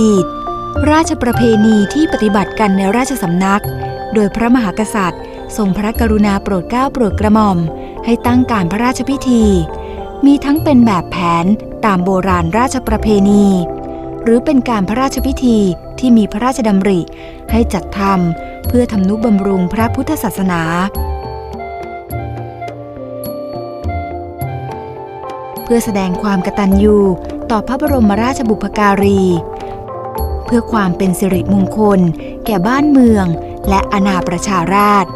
ดีต ราชประเพณีที่ปฏิบัติกันในราชสำนัก โดยพระมหากษัตริย์ ทรงพระกรุณาโปรดเกล้าโปรดกระหม่อม ให้ตั้งการพระราชพิธี มีทั้งเป็นแบบแผนตามโบราณราชประเพณี หรือเป็นการพระราชพิธีที่มีพระราชดำริ ให้จัดทำเพื่อทำนุบำรุงพระพุทธศาสนาเพื่อแสดงความกตัญญูต่อพระบรมราชบุพการี พื่อความเป็นสิริมงคล แก่บ้านเมือง และอาณาประชาราษฎร์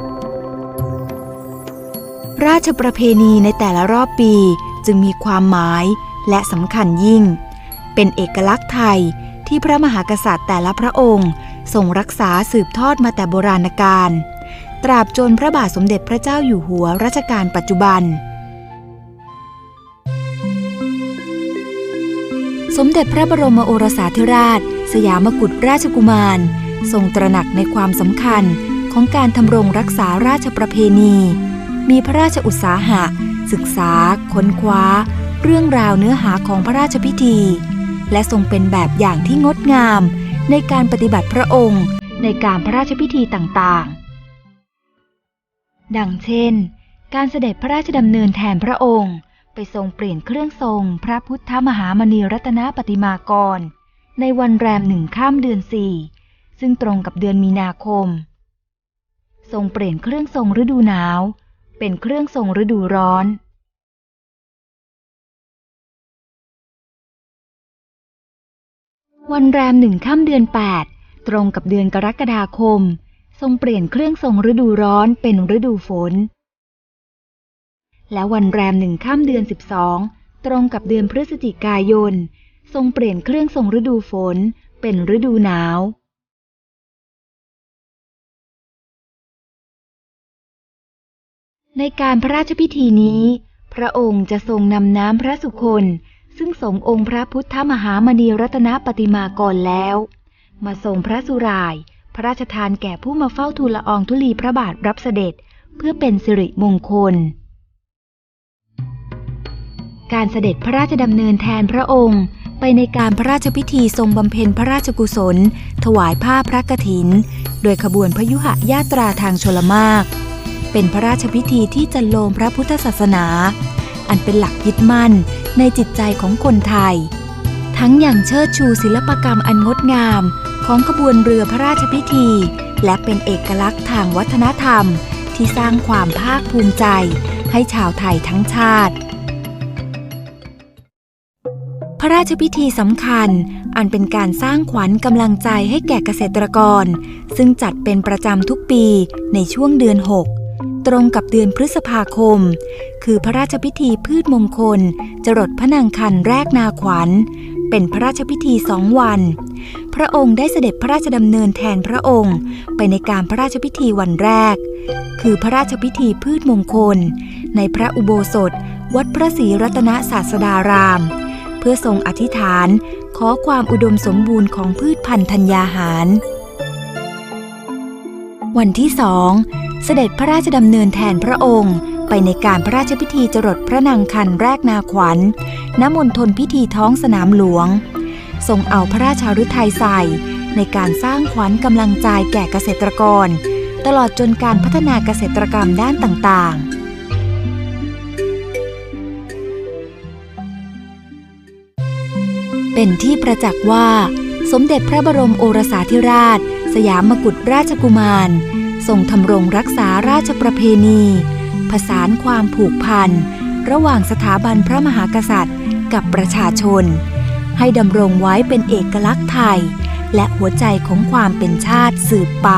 ราชประเพณีในแต่ละรอบปีจึงมีความหมายและสำคัญยิ่ง เป็นเอกลักษณ์ไทยที่พระมหากษัตริย์แต่ละพระองค์ทรงรักษาสืบทอดมาแต่โบราณกาลตราบจนพระบาทสมเด็จพระเจ้าอยู่หัวรัชกาลปัจจุบัน สมเด็จพระบรมโอรสาธิราช สยามกุฎราชกุมาร ทรงตระหนักในความสำคัญของการทำรงรักษาราชประเพณี มีพระราชอุตสาหะ ศึกษา ค้นคว้า เรื่องราวเนื้อหาของพระราชพิธี และทรงเป็นแบบอย่างที่งดงาม ในการปฏิบัติพระองค์ ในการพระราชพิธีต่างๆ ดังเช่น การเสด็จพระราชดำเนินแทนพระองค์ ไปทรงเปลี่ยนเครื่องทรงพระพุทธมหามณีรัตนปฏิมากร ในวันแรมหนึ่งข้ามเดือนสี่ซึ่งตรงกับเดือนมีนาคม ทรงเปลี่ยนเครื่องทรงฤดูหนาว เป็นเครื่องทรงฤดูร้อนวันแรมหนึ่งค่ำเดือน 8 ตรงกับเดือนกรกฎาคม ทรงเปลี่ยนเครื่องทรงฤดูร้อนเป็นฤดูฝน และวันแรมหนึ่งค่ำเดือน 12 ตรงกับเดือนพฤศจิกายน ทรงเปลี่ยนเครื่องทรงฤดูฝนเป็นฤดูหนาว ในการพระราชพิธีนี้ พระองค์จะทรงนำน้ำพระสุคนซึ่งสงองค์พระพุทธมหามณีรัตนปฏิมากรแล้ว มาทรงพระสุราย พระราชทานแก่ผู้มาเฝ้าทูลละอองธุลีพระบาทรับเสด็จ เพื่อเป็นสิริมงคล การเสด็จพระราชดำเนินแทนพระองค์ ไปในการพระราชพิธีทรงบำเพ็ญพระราชกุศล ถวายผ้าพระกฐิน โดยขบวนพยุหญาตราทางชลมาก เป็นพระราชพิธีที่จันโลมพระพุทธศาสนา อันเป็นหลักยึดมั่นในจิตใจของคนไทย ทั้งอย่างเชิดชูศิลปกรรมอันงดงามของขบวนเรือพระราชพิธี และเป็นเอกลักษณ์ทางวัฒนธรรมที่สร้างความภาคภูมิใจ ให้ชาวไทยทั้งชาติ ระราชพิธีสำคัญ อันเป็นการสร้างขวัญกำลังใจให้แก่เกษตรกร ซึ่งจัดเป็นประจำทุกปีในช่วงเดือน 6 ตรงกับเดือนพฤษภาคม คือพระราชพิธีพืชมงคล จรดพระนางคันแรกนาขวัญ เป็นพระราชพิธีสองวัน พระองค์ได้เสด็จพระราชดำเนินแทนพระองค์ ไปในการพระราชพิธีวันแรก คือพระราชพิธีพืชมงคล ในพระอุโบสถ วัดพระศรีรัตนศาสดาราม เพื่อทรงอธิษฐานขอความอุดมสมบูรณ์ของพืชพันธุ์ธัญญาหาร วันที่สองเสด็จพระราชดำเนินแทนพระองค์ ไปในการพระราชพิธีจรดพระนางคันแรกนาขวัญณมณฑลพิธีท้องสนามหลวง ทรงเอาพระราชาฤทัยใส่ ในการสร้างขวัญกำลังใจแก่เกษตรกร ตลอดจนการพัฒนาเกษตรกรรมด้านต่างๆ เป็นที่ประจักษ์ว่า สมเด็จพระบรมโอรสาธิราช สยามกุฎราชกุมาร ทรงทำรงรักษาราชประเพณี ผสานความผูกพัน ระหว่างสถาบันพระมหากษัตริย์ กับประชาชน ให้ดำรงไว้เป็นเอกลักษณ์ไทย และหัวใจของความเป็นชาติสืบไป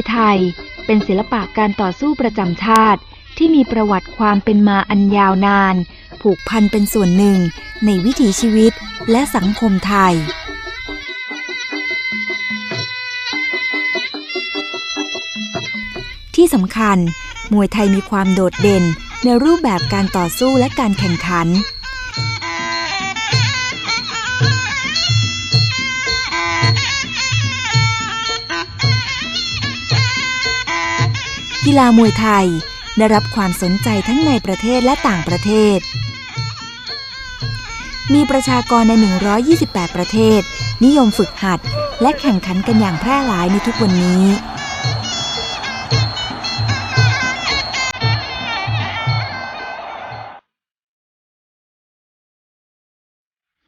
วยไทย เป็นศิลปะการต่อสู้ประจำชาติ ที่มีประวัติความเป็นมาอันยาวนาน ผูกพันเป็นส่วนหนึ่ง ในวิถีชีวิตและสังคมไทยที่สำคัญ มวยไทยมีความโดดเด่นในรูปแบบการต่อสู้และการแข่งขัน กีฬามวยไทยได้รับความสนใจทั้งในประเทศและต่างประเทศ มีประชากรใน 128 ประเทศ นิยมฝึกหัด และแข่งขันกันอย่างแพร่หลายในทุกวันนี้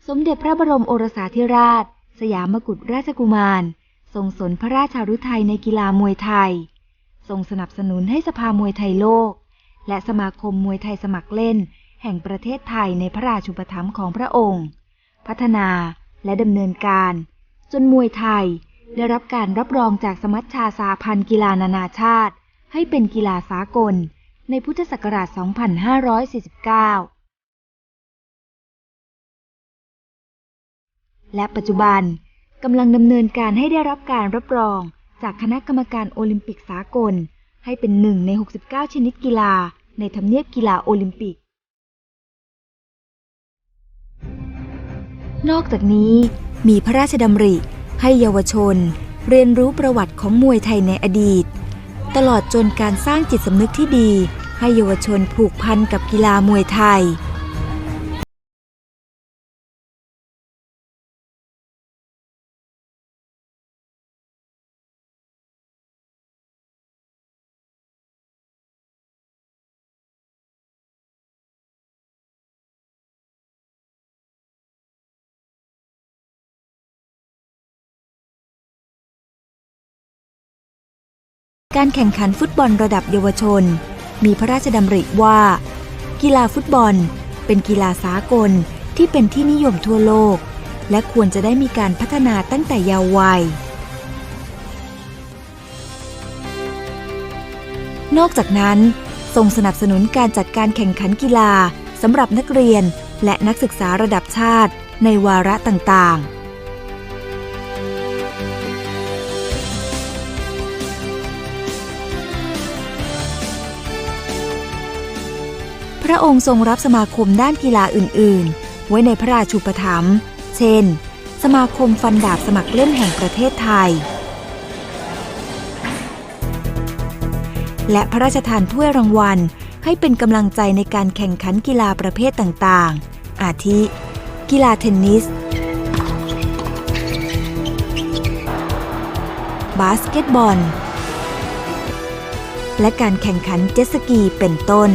สมเด็จพระบรมโอรสาธิราช สยามกุฎราชกุมาร ทรงสนพระราชาฤทัยในกีฬามวยไทย รงสนับสนุนให้สภามวยไทยโลก และสมาคมมวยไทยสมัครเล่น แห่งประเทศไทยในพระราชูปถัมภ์ของพระองค์ พัฒนาและดำเนินการ จนมวยไทยได้รับการรับรองจากสมัชชาสาพันธ์กีฬานานาชาติ ให้เป็นกีฬาสากล ในพุทธศักราช 2549และปัจจุบันกำลังดำเนินการให้ได้รับการรับรอง จากคณะกรรมการโอลิมปิกสากล ให้เป็นหนึ่งใน 69 ชนิดกีฬา ในทำเนียบกีฬาโอลิมปิก นอกจากนี้มีพระราชดำริ ให้เยาวชน เรียนรู้ประวัติของมวยไทยในอดีต ตลอดจนการสร้างจิตสำนึกที่ดี ให้เยาวชนผูกพันกับกีฬามวยไทย การแข่งขันฟุตบอลระดับเยาวชน มีพระราชดำริว่า กีฬาฟุตบอล เป็นกีฬาสากลที่เป็นที่นิยมทั่วโลก และควรจะได้มีการพัฒนาตั้งแต่เยาว์วัย นอกจากนั้นทรงสนับสนุนการจัดการแข่งขันกีฬาสำหรับนักเรียนและนักศึกษาระดับชาติในวาระต่างๆ ระองค์ทรงรับสมาคมด้านกีฬาอื่น ๆ ไว้ในพระราชูปถัมภ์เช่น สมาคมฟันดาบสมัครเล่นแห่งประเทศไทย และพระราชทานถ้วยรางวัลให้เป็นกำลังใจในการแข่งขันกีฬาประเภทต่าง ๆ อาทิ กีฬาเทนนิส บาสเกตบอล และการแข่งขันเจ็ตสกีเป็นต้น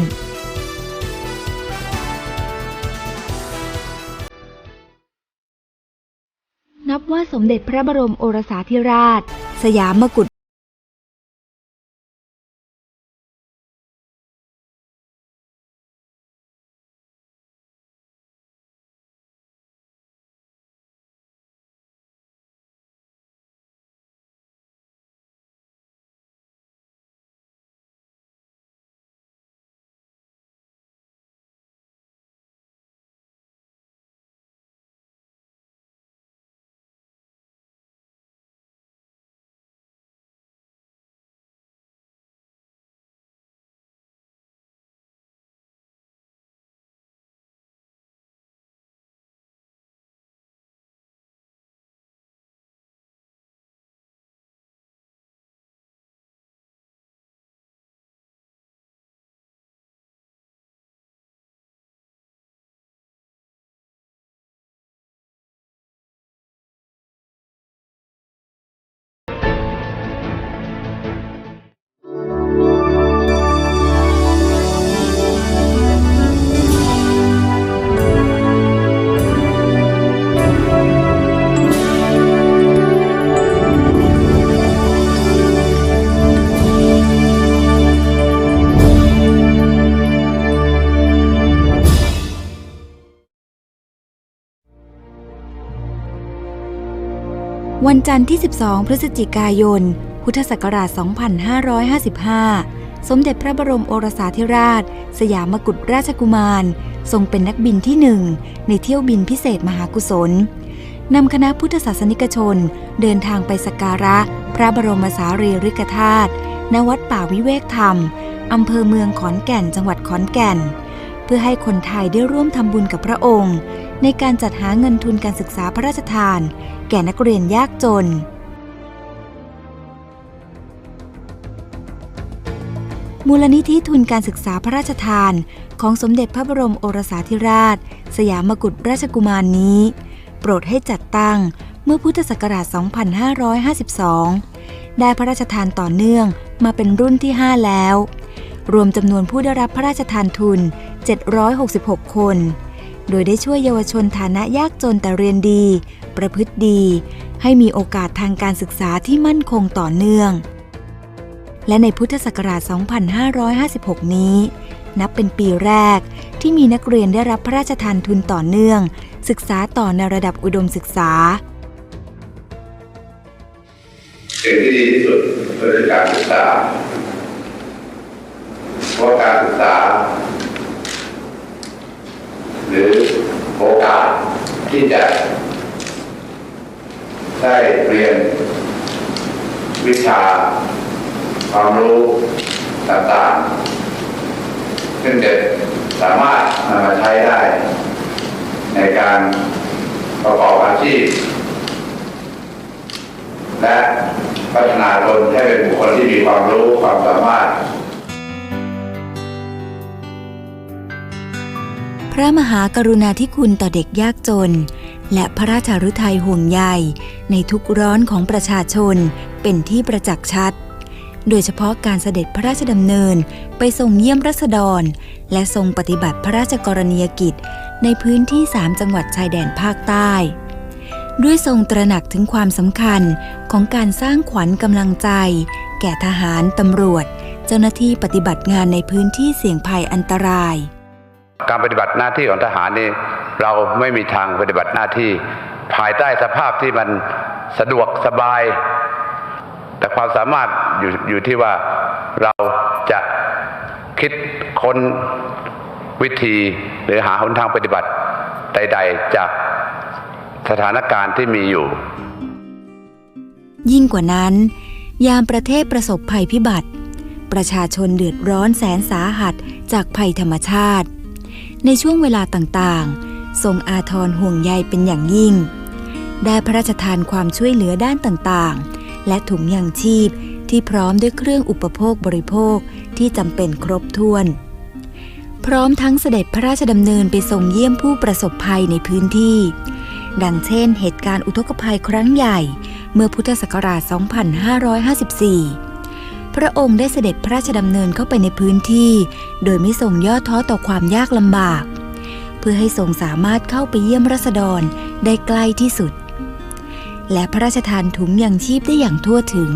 นับว่าสมเด็จพระบรมโอรสาธิราช สยามกุฎ วันจันทร์ที่ 12 พฤศจิกายน พุทธศักราช 2555 สมเด็จพระบรมโอรสาธิราช สยามกุฎราชกุมาร ทรงเป็นนักบินที่หนึ่งในเที่ยวบินพิเศษมหากุศลนำคณะพุทธศาสนิกชน เดินทางไปสักการะ พระบรมสารีริกธาตุณวัดป่าวิเวกธรรมอำเภอเมืองขอนแก่นจังหวัดขอนแก่น เพื่อให้คนไทยได้ร่วมทำบุญกับพระองค์ ในการจัดหาเงินทุนการศึกษาพระราชทาน แก่นักเรียนยากจน มูลนิธิทุนการศึกษาพระราชทาน ของสมเด็จพระบรมโอรสาธิราช สยามกุฎราชกุมารนนี้ โปรดให้จัดตั้งเมื่อพุทธศักราช 2552 ได้พระราชทานต่อเนื่องมาเป็นรุ่นที่ 5 แล้ว รวมจำนวนผู้ได้รับพระราชทานทุน 766 คน โดยได้ช่วยเยาวชนฐานะยากจนแต่เรียนดี ประพฤติดี ให้มีโอกาสทางการศึกษาที่มั่นคงต่อเนื่อง และในพุทธศักราช 2556 นี้ นับเป็นปีแรกที่มีนักเรียนได้รับพระราชทานทุนต่อเนื่อง ศึกษาต่อในระดับอุดมศึกษาสิ่งที่ดีที่สุดคือการศึกษาเพราะการศึกษา หรือโอกาสที่จะได้เรียนวิชาความรู้ต่างๆ ซึ่งจะสามารถนำมาใช้ได้ ในการประกอบอาชีพ และพัฒนาตนให้เป็นบุคคลที่มีความรู้ความสามารถ ระมหากรุณาธิคุณต่อเด็กยากจน และพระราชฤทัยห่วงใยในทุกร้อนของประชาชนเป็นที่ประจักษ์ชัด โดยเฉพาะการเสด็จพระราชดำเนินไปทรงเยี่ยมรัษฎร และทรงปฏิบัติพระราชกรณียกิจ ในพื้นที่สามจังหวัดชายแดนภาคใต้ ด้วยทรงตระหนักถึงความสำคัญของการสร้างขวัญกำลังใจ แก่ทหารตำรวจ เจ้าหน้าที่ปฏิบัติงานในพื้นที่เสี่ยงภัยอันตราย การปฏิบัติหน้าที่ของทหารนี่เราไม่มีทางปฏิบัติหน้าที่ ภายใต้สภาพที่มันสะดวกสบาย แต่ความสามารถอยู่อยู่ที่ว่าเราจะคิดค้นวิธีหรือหาหนทางปฏิบัติใด ๆ จากสถานการณ์ที่มีอยู่ ยิ่งกว่านั้น ยามประเทศประสบภัยพิบัติ ประชาชนเดือดร้อนแสนสาหัสจากภัยธรรมชาติ ในช่วงเวลาต่างๆ ทรงอาทรห่วงใยเป็นอย่างยิ่ง ได้พระราชทานความช่วยเหลือด้านต่างๆ และถุงยางชีพที่พร้อมด้วยเครื่องอุปโภคบริโภคที่จำเป็นครบถ้วน พร้อมทั้งเสด็จพระราชดำเนินไปทรงเยี่ยมผู้ประสบภัยในพื้นที่ ดังเช่น เหตุการณ์อุทกภัยครั้งใหญ่ เมื่อพุทธศักราช 2554 พระองค์ได้เสด็จพระราชดำเนินเข้าไปในพื้นที่ โดยไม่ทรงย่อท้อต่อความยากลำบาก เพื่อให้ทรงสามารถเข้าไปเยี่ยมรัษฎรได้ใกล้ที่สุด และพระราชทานถุงยางชีพได้อย่างทั่วถึง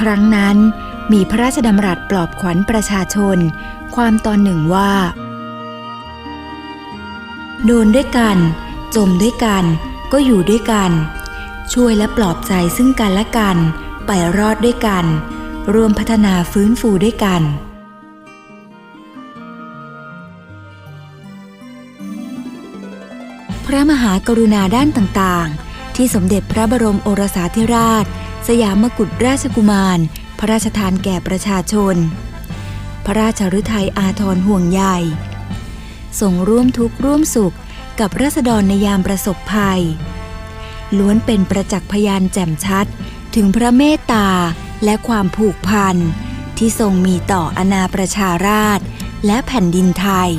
ครั้งนั้นมีพระราชดำรัสปลอบขวัญประชาชน ความตอนหนึ่งว่า โดนด้วยกัน จมด้วยกัน ก็อยู่ด้วยกัน ช่วยและปลอบใจซึ่งกันและกัน ไปรอดด้วยกัน รวมพัฒนาฟื้นฟูด้วยกัน พระมหากรุณาด้านต่างๆ ที่สมเด็จพระบรมโอรสาธิราช สยามกุฎราชกุมาร พระราชทานแก่ประชาชน พระราชฤทัยอาทรห่วงใยทรงร่วมทุกข์ร่วมสุขกับราษฎรในยามประสบภัย ล้วนเป็นประจักษ์พยานแจ่มชัดถึงพระเมตตา และความผูกพันที่ทรงมีต่ออาณาประชาราษฎร์และแผ่นดินไทย